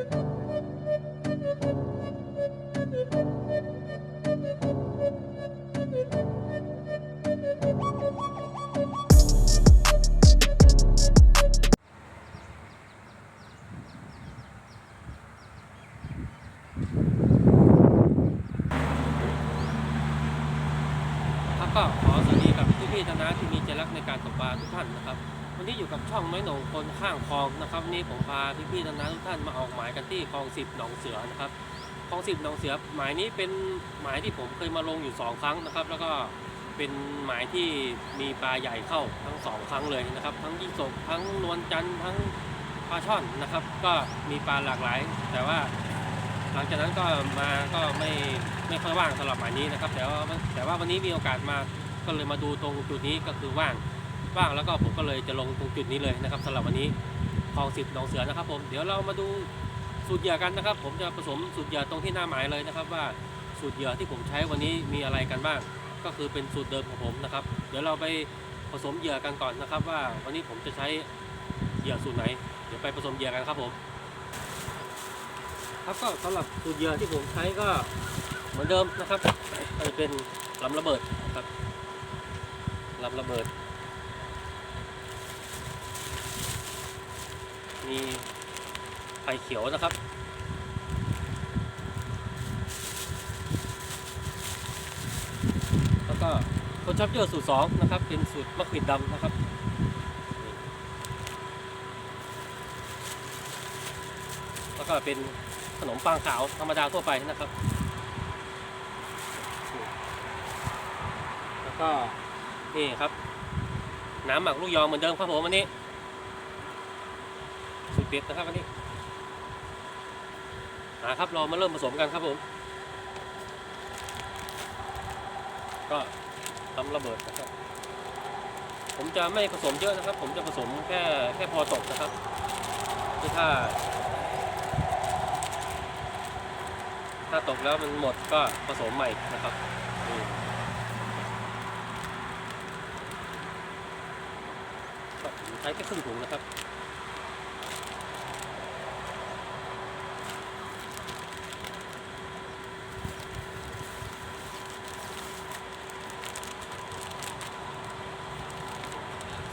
ครับก็ขอสวัสดีกับพี่พี่ๆนะที่มีใจรักในการตกปลาทุกท่านนะครับ วันนี้อยู่กับช่องน้หนงคนข้างคลอง ครับนี้ผมพาพี่พี่ๆนะทุกท่านมาออกหมายกันที่คลองสิบหนองเสือนะครับคลองสิบหนองเสือหมายนี้เป็นหมายที่ผมเคยมาลงอยู่สองครั้งนะครับ แล้วก็เป็นหมายที่มีปลาใหญ่เข้าทั้งสองครั้งเลยนะครับ ทั้งยี่สกทั้งนวลจันทร์ทั้งปลาช่อนนะครับ ก็มีปลาหลากหลาย แต่ว่าหลังจากนั้นก็มาก็ไม่ไม่ค่อยว่างสำหรับหมายนี้นะครับ แต่ว่าแต่ว่าวันนี้มีโอกาสมาก็เลยมาดูตรงจุดนี้ก็คือว่างว่างแล้วก็ผมก็เลยจะลงตรงจุดนี้เลยนะครับสำหรับวันนี้ องสิบหนองเสือนะครับผมเดี๋ยวเรามาดูสูตรเหยื่อกันนะครับ ผมจะผสมสูตรเหยื่อตรงที่หน้าหมายเลยนะครับ ว่าสูตรเหยื่อที่ผมใช้วันนี้มีอะไรกันบ้าง ก็คือเป็นสูตรเดิมของผมนะครับ เดี๋ยวเราไปผสมเหยื่อกันก่อนนะครับ ว่าวันนี้ผมจะใช้เหยื่อสูตรไหน เดี๋ยวไปผสมเหยื่อกันครับผม ครับก็สำหรับสูตรเหยื่อที่ผมใช้ก็เหมือนเดิมนะครับจะเป็นลำระเบิดครับลำระเบิด มีไฟเขียวนะครับ แล้วก็คนชอบเจอสูตรสองนะครับ เป็นสูตรมะขวิดดำนะครับแล้วก็เป็นขนมปังขาวธรรมดาทั่วไปนะครับ แล้วก็นี่ครับ น้ำหมักลูกยองเหมือนเดิมครับผมวันนี้ สุดเด็ดนะครับวันนี้นะครับเรามาเริ่มผสมกันครับผม ก็ทำระเบิดนะครับ ผมจะไม่ผสมเยอะนะครับ ผมจะผสมแค่แค่พอตกนะครับคือถ้า ถ้าตกแล้วมันหมดก็ผสมใหม่นะครับใช้แค่ครึ่งถุงนะครับ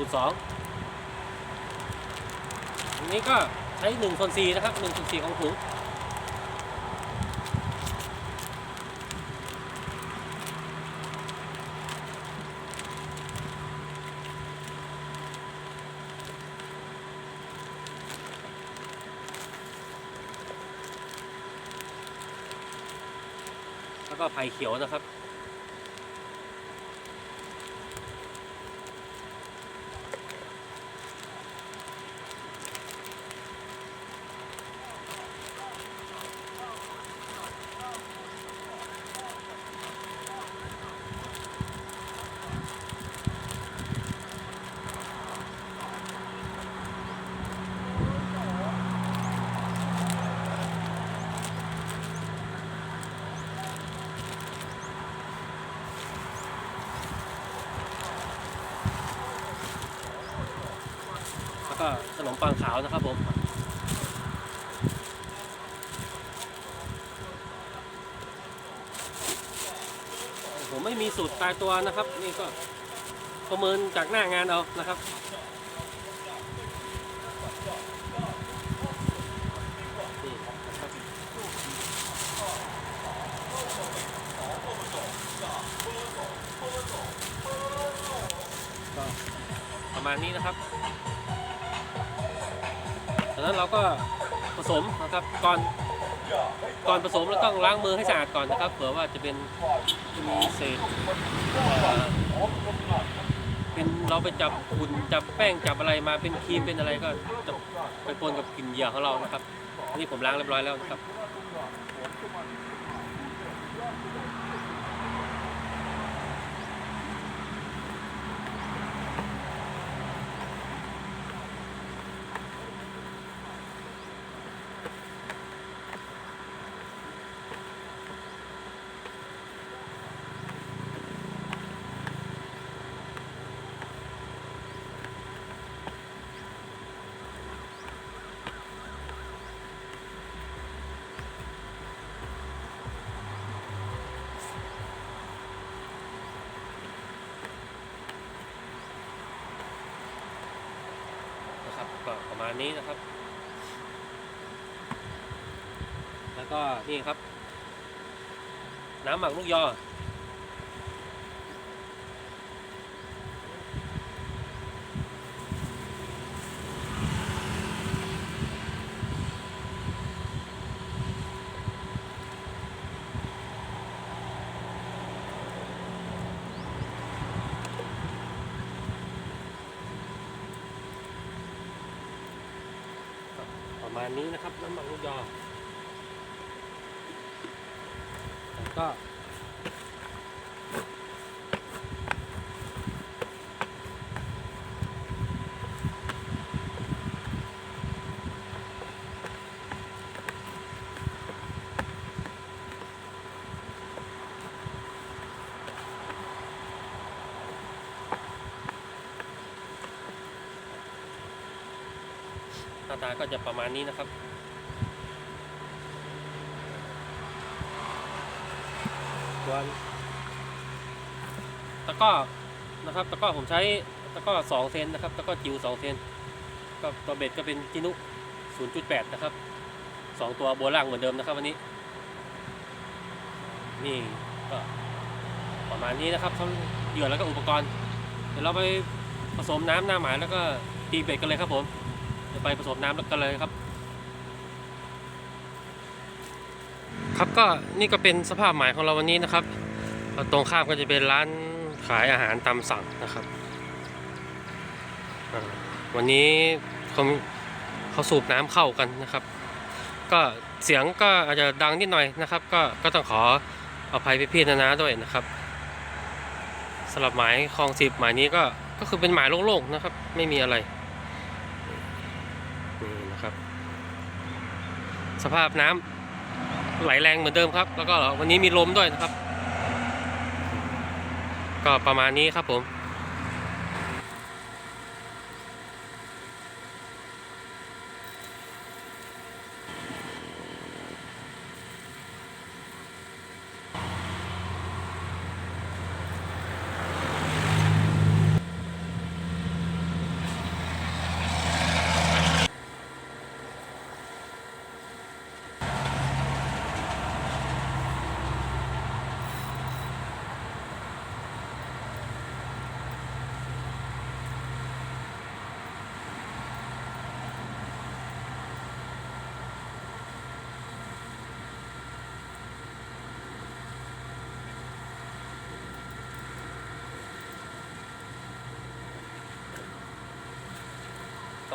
สูตรสองอันนี้ก็ใช้หนึ่งคนสี่นะครับหนึ่งคนสี่ของถุงแล้วก็ไผ่เขียวนะครับ ก็ขนมปังขาวนะครับผมผมไม่มีสูตรตายตัวนะครับ นี่ก็ประเมินจากหน้างานเอานะครับนี่นะครับก็ประมาณนี้นะครับ จากนั้นเราก็ผสมนะครับก่อนก่อนผสมเราต้องล้างมือให้สะอาดก่อนนะครับเผื่อว่าจะเป็นจะมีเศษเป็นเราไปจับขุ่นจับแป้งจับอะไรมาเป็นครีมเป็นอะไรก็จะไปปนกับกลิ่นเหยื่อของเรานะครับอันนี้ผมล้างเรียบร้อยแล้วนะครับ นี้นะครับ แล้วก็นี่ครับ น้ำหมักลูกยอ มาณนี้นะครับน้ำหมักลูกยอแล้วก็ น้าตาก็จะประมาณนี้นะครับ ส่วนตะกร้อนะครับตะกร้อผมใช้ตะกร้อสองเซนนะครับตะกร้อจิ๋วสองเซนก็ตัวเบ็ดก็เป็นจินุ0.8 นะครับสองตัวบัวล่างเหมือนเดิมนะครับวันนี้ นี่ก็ประมาณนี้นะครับทั้งเหยื่อแล้วก็อุปกรณ์ เดี๋ยวเราไปผสมน้ำหน้าหมายแล้วก็ตีเบ็ดกันเลยครับผม เดี๋ยวไปผสมน้ำแล้วกันเลยครับ ครับก็นี่ก็เป็นสภาพหมายของเราวันนี้นะครับ ตรงข้ามก็จะเป็นร้านขายอาหารตามสั่งนะครับ วันนี้เขาเขาสูบน้ำเข้ากันนะครับ ก็เสียงก็อาจจะดังนิดหน่อยนะครับ ก็ก็ต้องขออภัยพี่ๆนะนะด้วยนะครับสำหรับหมายคลองสิบหมายนี้ก็ก็คือเป็นหมายโล่งๆนะครับ ไม่มีอะไรนี่นะครับ สภาพน้ำไหลแรงเหมือนเดิมครับ แล้วก็วันนี้มีลมด้วยนะครับ ก็ประมาณนี้ครับผม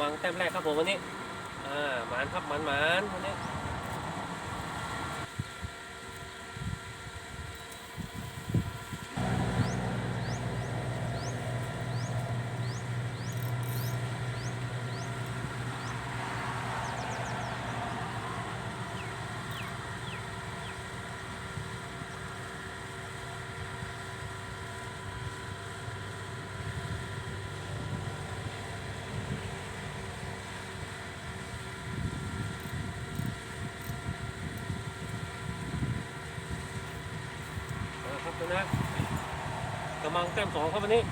มังแต้มแรกครับผมวันนี้ อ่าหมานครับหมานหมานวันนี้ นะครับดูนะ กำลังแต้มสองครับวันนี้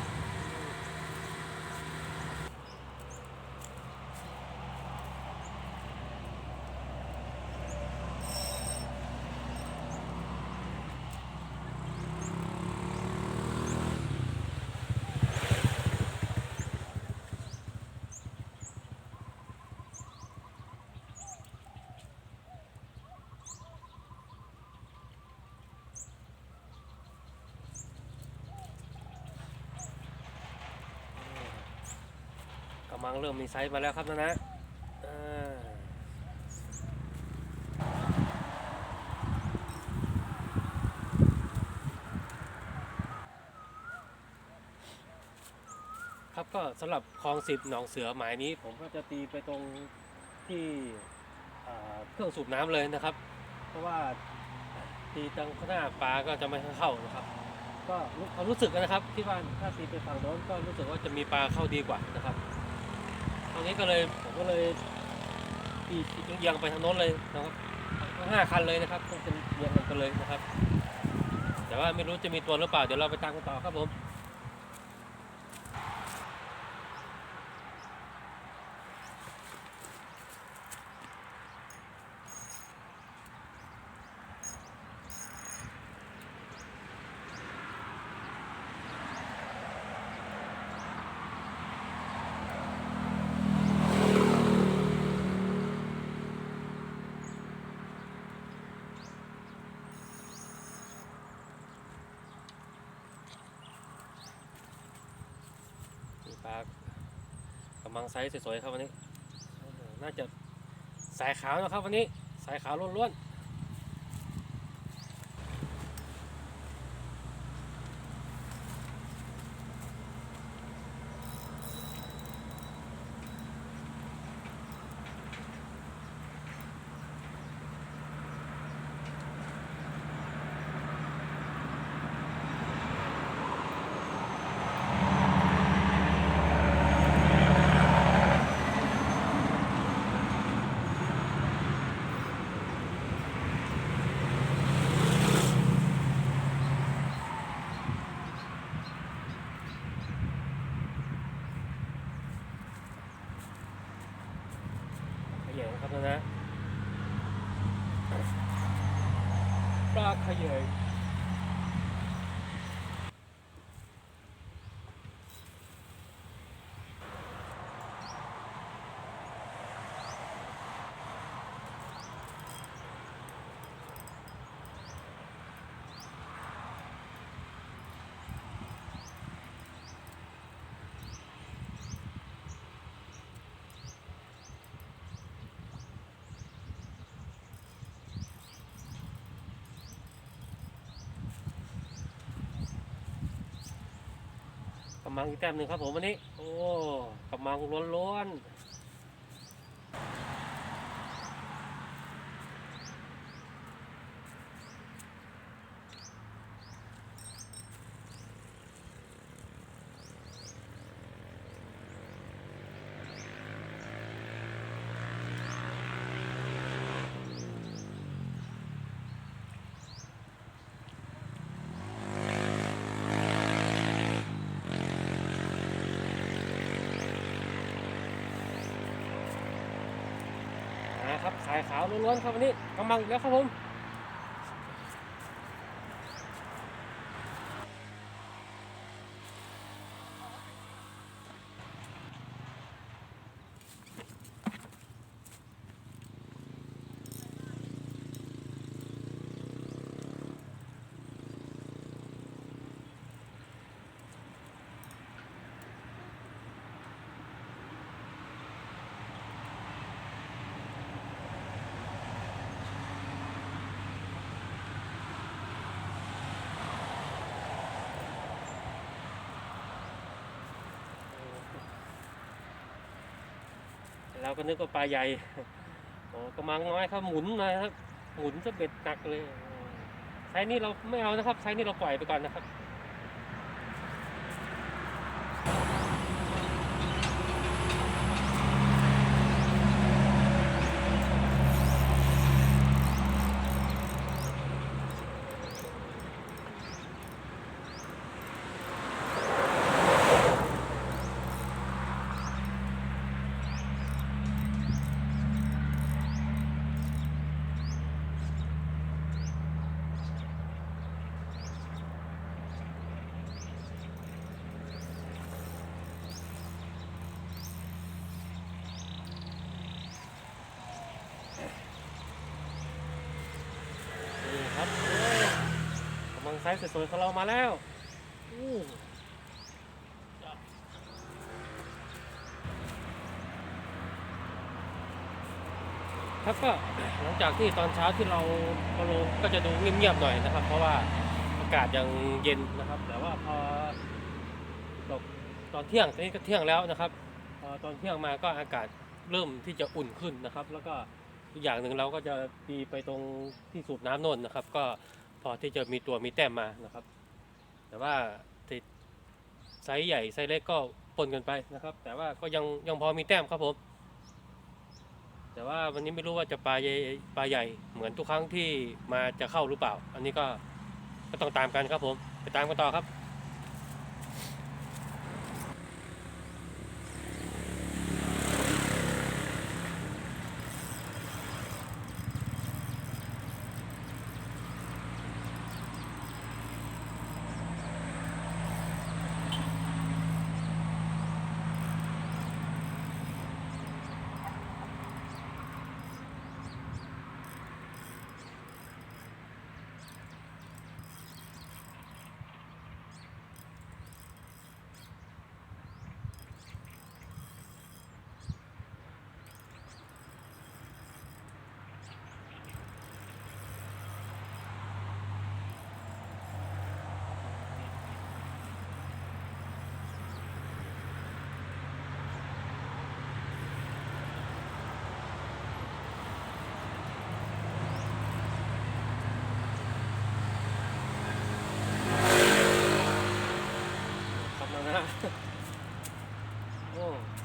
กำลังเริ่มมีไซส์มาแล้วครับนะนะครับก็สำหรับคลองสิบหนองเสือหมายนี้ ผมก็จะตีไปตรงที่เครื่องสูบน้ำเลยนะครับ เพราะว่าตีตรงข้างหน้าปลาก็จะไม่เข้านะครับ ก็ความรู้สึกนะครับที่ว่าถ้าตีไปฝั่งโน้นก็รู้สึกว่าจะมีปลาเข้าดีกว่านะครับ ตรงนี้ก็เลยผมก็เลยตีตีเอียงไปทางโน้นเลยนะครับห้าคันเลยนะครับต้องเป็นเอียงกันเลยนะครับ แต่ว่าไม่รู้จะมีตัวหรือเปล่าเดี๋ยวเราไปตามกันต่อครับผม ปลากำลังไซส์สวยๆครับวันนี้ น่าจะสายขาวนะครับวันนี้ สายขาวล้วนๆขยงครับนะนะปลาขยง กำ มังอีกแต้มหนึ่งครับผมวันนี้ โอ้กำมังล้วนๆ ขาวล้วนๆครับวันนี้กำลังอีกแล้วครับผม เราก็นึกว่าปลาใหญ่โอ้กำลังน้อยครับหมุนมาครับหมุนจะเบ็ดหนักเลยไซส์นี้เราไม่เอานะครับไซส์นี้เราปล่อยไปก่อนนะครับ นี่ครับโอ้กำลังไซส์สวยๆของเรามาแล้วอู้ครับก็หลังจากที่ตอนเช้าที่เรามาลงก็จะดูเงียบๆหน่อยนะครับ เพราะว่าอากาศยังเย็นนะครับ แต่ว่าพอตกตอนเที่ยงตอนนี้ก็เที่ยงแล้วนะครับพอตอนเที่ยงมาก็อากาศเริ่มที่จะอุ่นขึ้นนะครับ แล้วก็อีกอย่างหนึ่งเราก็จะมีไปตรงที่สูบน้ำโน่นนะครับ ก็พ อที่จะมีตัวมีแต้มมานะครับ แต่ว่าติดไซส์ใหญ่ไซส์เล็กก็ปนกันไปนะครับ แต่ว่าก็ยังยังพอมีแต้มครับผม แต่ว่าวันนี้ไม่รู้ว่าจะปลาใหญ่ปลาใหญ่เหมือนทุกครั้งที่มาจะเข้าหรือเปล่า อันนี้ก็ก็ต้องตามกันครับผม ไปตามกันต่อครับ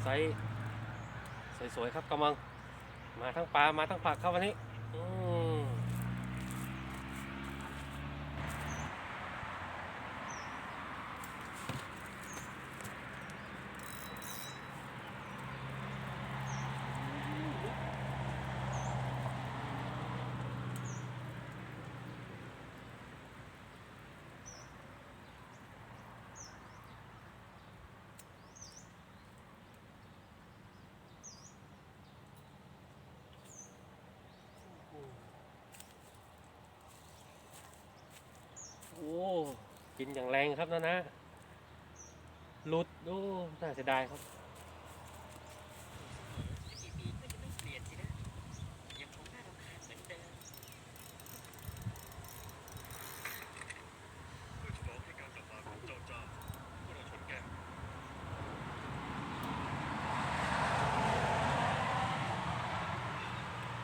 ไซส์สวยๆครับกำลังมาทั้งปลามาทั้งผักครับวันนี้ กินอย่างแรงครับนะนะหลุดโอ้น่าเสียดายครับ กี่ปีก็จะไม่เปลี่ยนสินะ ยังคงน่ารำคาญเหมือนเดิม เพื่อฉลองให้การกลับมาของเจ้าจ้าพวกเราชนแก้ว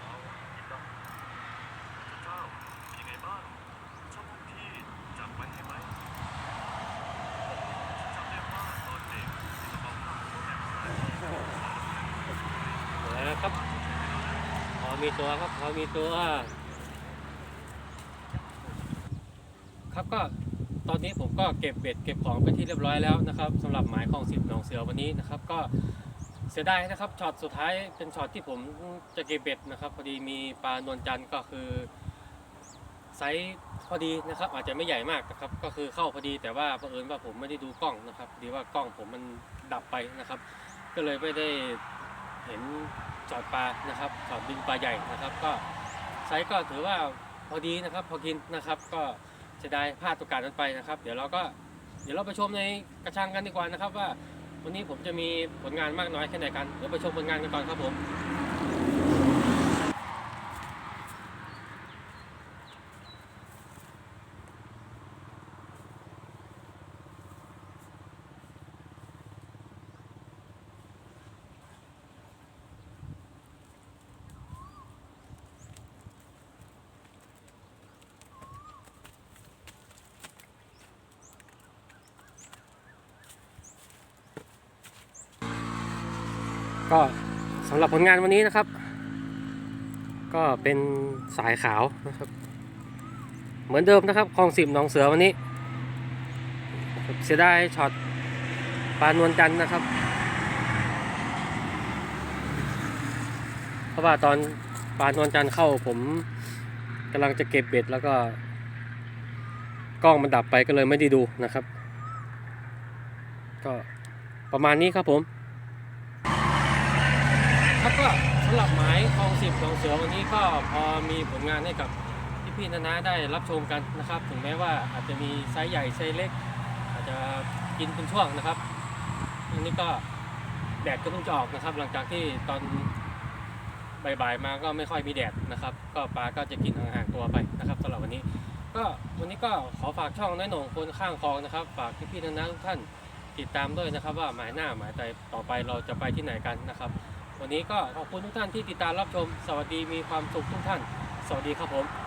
เอาอีกบ้างเจ้าเป็นยังไงบ้างชอบพวกพี่จำไว้ให้ไหมจำได้ว่าตอนเด็กที่จะบอกว่าพวกแม่ผู้ชาย แล้วนะครับ พอ มีตัวครับพอมีตัว ครับก็ตอนนี้ผมก็เก็บเบ็ดเก็บของไปที่เรียบร้อยแล้วนะครับสำหรับหมายของสิบหนองเสือวันนี้นะครับ ก็เสียดายนะครับช็อตสุดท้ายเป็นช็อตที่ผมจะเก็บเบ็ดนะครับ พอดีมีปลานวลจันทร์ก็คือไซส์พอดีนะครับ อาจจะไม่ใหญ่มากนะครับ ก็คือเข้าพอดีแต่ว่าเผอิญว่าผมไม่ได้ดูกล้องนะครับดีว่ากล้องผมมันดับไปนะครับ ก็เลยไม่ได้เห็น จอดปลานะครับจอดบินปลาใหญ่นะครับ ก็ไซส์ก็ถือว่าพอดีนะครับ พอกินนะครับ ก็จะได้พลาดโอกาสนั้นไปนะครับ เดี๋ยวเราก็เดี๋ยวเราไปชมในกระชังกันดีกว่านะครับ ว่าวันนี้ผมจะมีผลงานมากน้อยแค่ไหนกันเดี๋ยวไปชมผลงานกันก่อนครับผม ก็สำหรับผลงานวันนี้นะครับ ก็เป็นสายขาวนะครับ เหมือนเดิมนะครับคลองสิบหนองเสือวันนี้ เสียดายช็อตปลานวลจันนะครับ เพราะว่าตอนปลานวลจันเข้าผมกำลังจะเก็บเบ็ดแล้วก็ กล้องมันดับไปก็เลยไม่ได้ดูนะครับ ก็ประมาณนี้ครับผม ครับก็สำหรับหมายคลองสิบคลองเสือวันนี้ก็พอมีผลงานให้กับพี่ๆนานาได้รับชมกันนะครับ ถึงแม้ว่าอาจจะมีไซส์ใหญ่ไซส์เล็ก อาจจะกินเป็นช่วงนะครับอันนี้ก็แดดก็เพิ่งจะออกนะครับ หลังจากที่ตอนบ่ายๆมาก็ไม่ค่อยมีแดดนะครับ ก็ปลาก็จะกินห่างๆตัวไปนะครับสำหรับวันนี้ ก็วันนี้ก็ขอฝากช่องน้อยหน่งคนข้างคลองนะครับ ฝากพี่ๆนานาทุกท่านติดตามด้วยนะครับ ว่าหมายหน้าหมายใจต่อไปเราจะไปที่ไหนกันนะครับ วันนี้ก็ขอบคุณทุกท่านที่ติดตามรับชม สวัสดีมีความสุขทุกท่าน สวัสดีครับผม